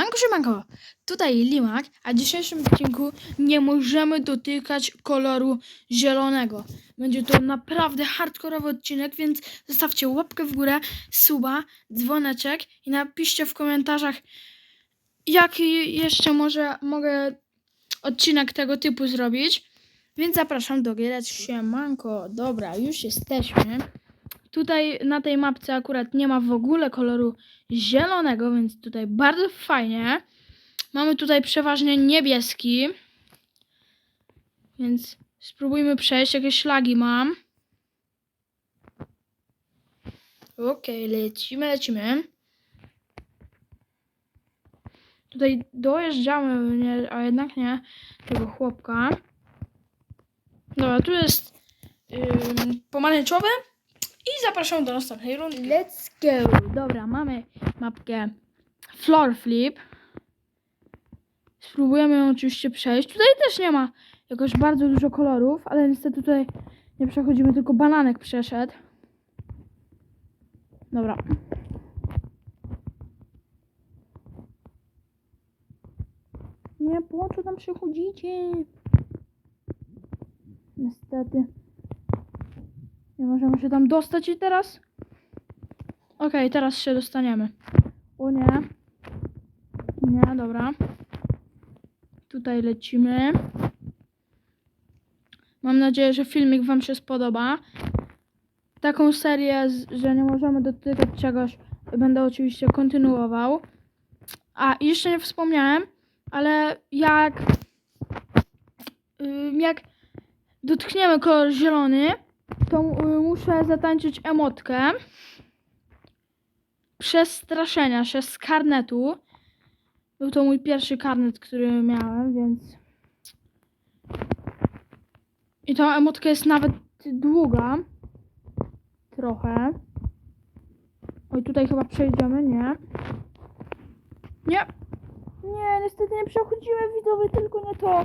Siemanko, siemanko, tutaj Limak, a w dzisiejszym odcinku nie możemy dotykać koloru zielonego. Będzie to naprawdę hardkorowy odcinek, więc zostawcie łapkę w górę, suba, dzwoneczek i napiszcie w komentarzach, jaki jeszcze może mogę odcinek tego typu zrobić. Więc zapraszam do giereczki. Siemanko, dobra, już jesteśmy. Tutaj na tej mapce akurat nie ma w ogóle koloru zielonego, więc tutaj bardzo fajnie. Mamy tutaj przeważnie niebieski. Więc spróbujmy przejść. Jakieś szlagi mam. Okej, lecimy, lecimy. Tutaj dojeżdżamy, a jednak nie, tego chłopka. Dobra, tu jest ym, pomarańczowy. I zapraszam do następnej rundy. Let's go! Dobra, mamy mapkę Floor Flip. Spróbujemy ją oczywiście przejść. Tutaj też nie ma jakoś bardzo dużo kolorów, ale niestety tutaj nie przechodzimy, tylko bananek przeszedł. Dobra. Nie, po co tam przechodzicie? Niestety. Nie możemy się tam dostać i teraz? Okej, teraz się dostaniemy. O nie. Nie, dobra. Tutaj lecimy. Mam nadzieję, że filmik Wam się spodoba. Taką serię, że nie możemy dotykać czegoś, będę oczywiście kontynuował. A, jeszcze nie wspomniałem, ale jak jak dotkniemy kolor zielony, to y, muszę zatańczyć emotkę przestraszenia się z karnetu. Był to mój pierwszy karnet, który miałem, więc... I ta emotka jest nawet długa. Trochę. Oj, tutaj chyba przejdziemy, nie? Nie. Nie, niestety nie przechodzimy widzowie, tylko nie to.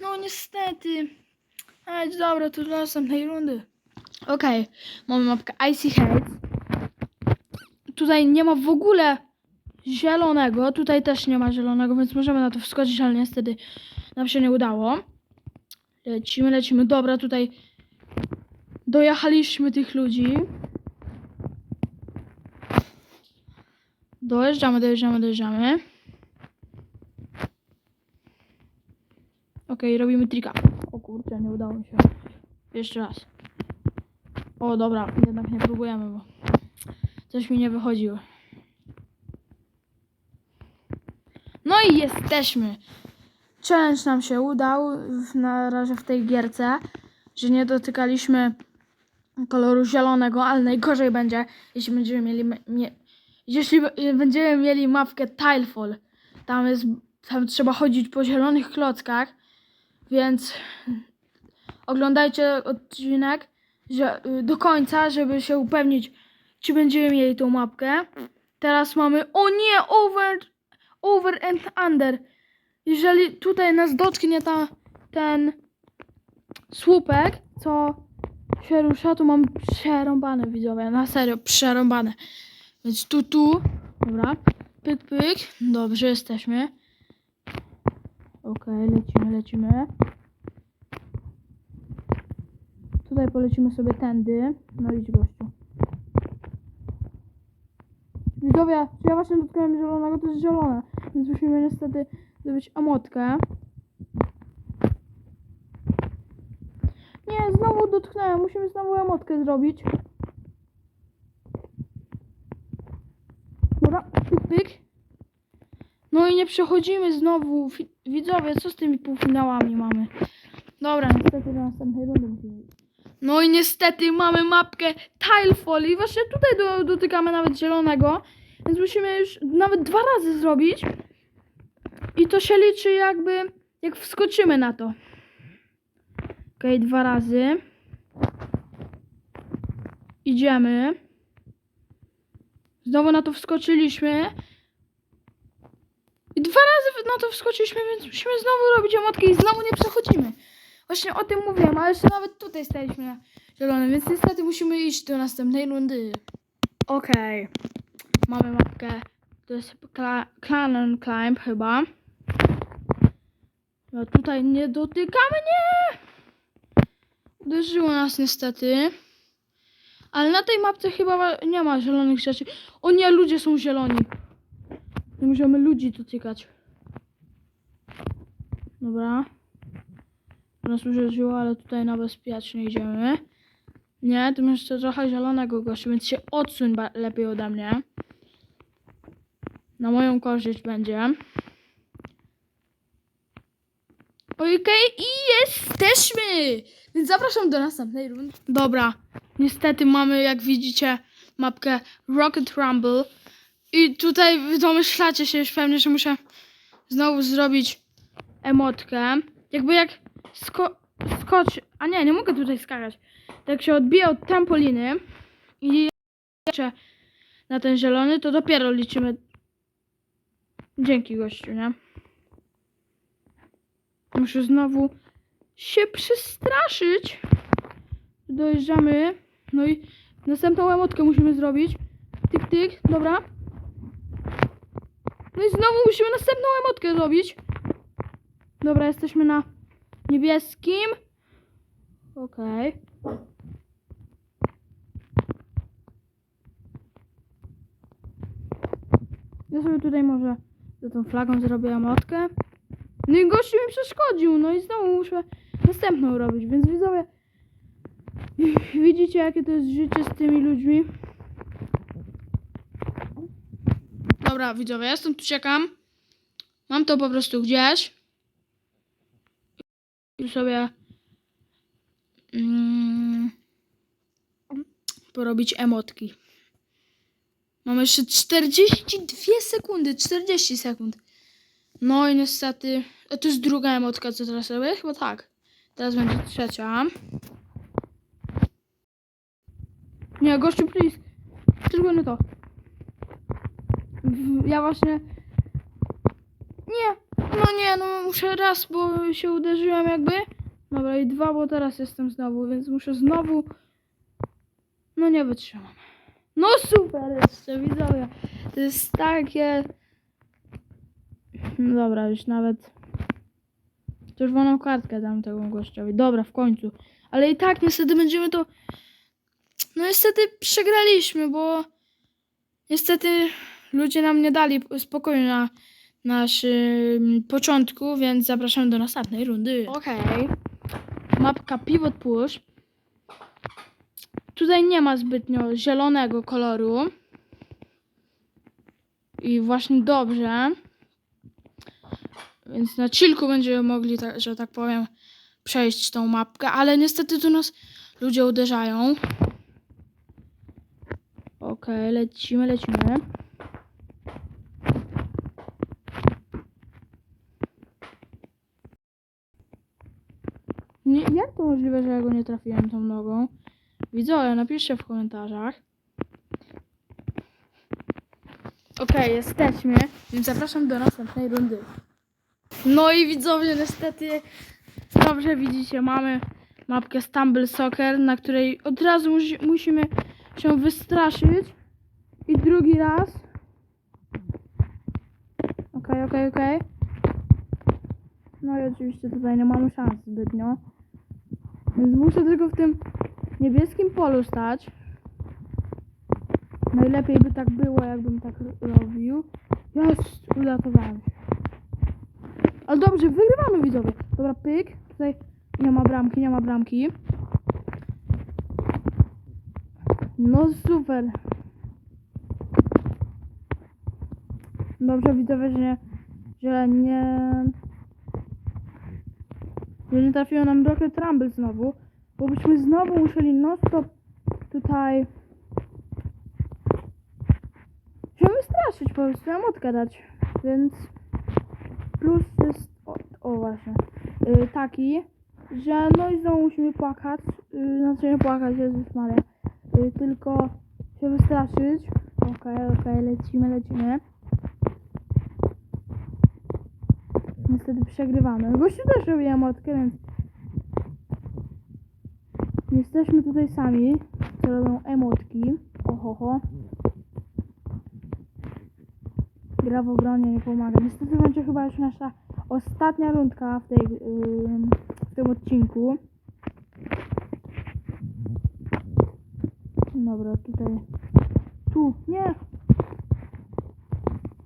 No niestety. Ale dobra, to do następnej rundy. Okej, mamy mapkę Icy Heads. Tutaj nie ma w ogóle zielonego. Tutaj też nie ma zielonego, więc możemy na to wskoczyć, ale niestety nam się nie udało. Lecimy, lecimy. Dobra, tutaj dojechaliśmy tych ludzi. Dojeżdżamy, dojeżdżamy, dojeżdżamy. Okej, robimy trika. O kurczę, nie udało mi się. Jeszcze raz. O, dobra, jednak nie próbujemy, bo coś mi nie wychodziło. No i jesteśmy. Challenge nam się udał na razie w tej gierce, że nie dotykaliśmy koloru zielonego, ale najgorzej będzie, jeśli będziemy mieli nie, jeśli będziemy mieli mapkę Tilefall. Tam jest tam trzeba chodzić po zielonych klockach, więc oglądajcie odcinek że, y, do końca, żeby się upewnić, czy będziemy mieli tą mapkę. Teraz mamy, o nie, over, over and under. Jeżeli tutaj nas dotknie ta, ten słupek, co się rusza, to mamy przerąbane widzowie, na serio, przerąbane. Więc tu, tu, dobra, pyk, pyk, dobrze, jesteśmy. Okej, lecimy, lecimy. Tutaj polecimy sobie tędy. No idź gościu. Widzowie, czy ja właśnie dotknąłem zielonego, to jest zielone. Więc musimy niestety zrobić amotkę. Nie, znowu dotknąłem. Musimy znowu emotkę zrobić. Dobra, pyk, pyk. No i nie przechodzimy znowu. Widzowie, co z tymi półfinałami mamy? Dobra, niestety do następnej rundy. No i niestety mamy mapkę Tilefall i właśnie tutaj do, dotykamy nawet zielonego, więc musimy już nawet dwa razy zrobić i to się liczy jakby, jak wskoczymy na to. Okej, dwa razy. Idziemy. Znowu na to wskoczyliśmy. I dwa razy na to wskoczyliśmy, więc musimy znowu robić emotkę i znowu nie przechodzimy. Właśnie o tym mówiłem, ale jeszcze nawet tutaj staliśmy na zielonym, więc niestety musimy iść do następnej rundy. Okej. Mamy mapkę To jest Cla- Clan and Climb chyba. No tutaj nie dotykamy, nie! Uderzyło nas niestety. Ale na tej mapce chyba nie ma zielonych rzeczy. O nie, ludzie są zieloni. Nie możemy ludzi dotykać. Dobra. Nas uderzyło, ale tutaj na bezpiecznie idziemy. Nie, tu jeszcze trochę zielonego gościa, więc się odsuń lepiej ode mnie. Na moją korzyść będzie. Okej, i jesteśmy! Więc zapraszam do następnej rundy. Dobra, niestety mamy, jak widzicie, mapkę Rocket Rumble. I tutaj domyślacie się już pewnie, że muszę znowu zrobić emotkę. Jakby jak sko skocz... A nie, nie mogę tutaj skakać. Tak się odbija od trampoliny i jeszcze na ten zielony, to dopiero liczymy. Dzięki gościu, nie? Muszę znowu się przestraszyć. Dojeżdżamy. No i następną emotkę musimy zrobić. Tyk, tyk, dobra. No i znowu musimy następną emotkę zrobić. Dobra, jesteśmy na niebieskim. Okej. Ja sobie tutaj może za tą flagą zrobię emotkę. No i gościu mi przeszkodził, no i znowu muszę następną robić, więc widzowie widzicie jakie to jest życie z tymi ludźmi. Dobra widzowie, ja stąd uciekam. Mam to po prostu gdzieś. I sobie mm, porobić emotki. Mam jeszcze 42 sekundy, 40 sekund. No i niestety. A to jest druga emotka, co teraz robię? Chyba tak. Teraz będzie trzecia. Nie, gościu, please. Tylko nie to. Ja właśnie. Nie. No nie, no muszę raz, bo się uderzyłem jakby. Dobra, i dwa, bo teraz jestem znowu, więc muszę znowu. No nie wytrzymam. No super jeszcze, widzowie. To jest takie. No dobra, już nawet. Czerwoną kartkę dam temu gościowi. Dobra, w końcu. Ale i tak niestety będziemy to. No niestety przegraliśmy, bo niestety ludzie nam nie dali spokoju na naszym początku, więc zapraszam do następnej rundy. Okej. Mapka Pivot Push. Tutaj nie ma zbytnio zielonego koloru. I właśnie dobrze. Więc na chillku będziemy mogli, tak, że tak powiem, przejść tą mapkę, ale niestety tu nas ludzie uderzają. Okej, lecimy, lecimy. Nie, jak to możliwe, że ja go nie trafiłem tą nogą? Widzowie, napiszcie w komentarzach. Okej, jesteśmy, więc zapraszam do następnej rundy. No i widzowie, niestety, dobrze widzicie, mamy mapkę Stumble Soccer, na której od razu musi, musimy się wystraszyć. I drugi raz. Okej, okej, okej. No i oczywiście tutaj nie mamy szans zbytnio. Więc muszę tylko w tym niebieskim polu stać. Najlepiej by tak było, jakbym tak ro- robił. Jest, uratowałem się. Ale dobrze, wygrywamy widzowie. Dobra, pyk. Tutaj nie ma bramki, nie ma bramki. No super. Dobrze widzowie, że nie, że nie, że nie trafiło nam Rocket Rumble znowu, bo byśmy znowu musieli non stop tutaj się wystraszyć po prostu, emotkę dać, więc plus jest, o, o właśnie, y, taki, że no i znowu musimy płakać, y, znaczy nie płakać, Jezus Maria, y, tylko się wystraszyć, okej, okej, lecimy, lecimy. Niestety przegrywamy. Gościu też robi emotkę, więc jesteśmy tutaj sami, co robią emotki. Ohoho. gra w obronie nie pomaga. Niestety będzie chyba już nasza ostatnia rundka w, tej, ym, w tym odcinku. Dobra, tutaj. Tu, nie!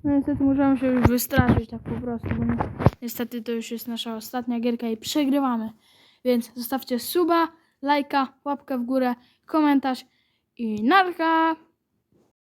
No niestety możemy się już wystraszyć tak po prostu, bo ni- niestety to już jest nasza ostatnia gierka i przegrywamy. Więc zostawcie suba, lajka, łapkę w górę, komentarz i narka!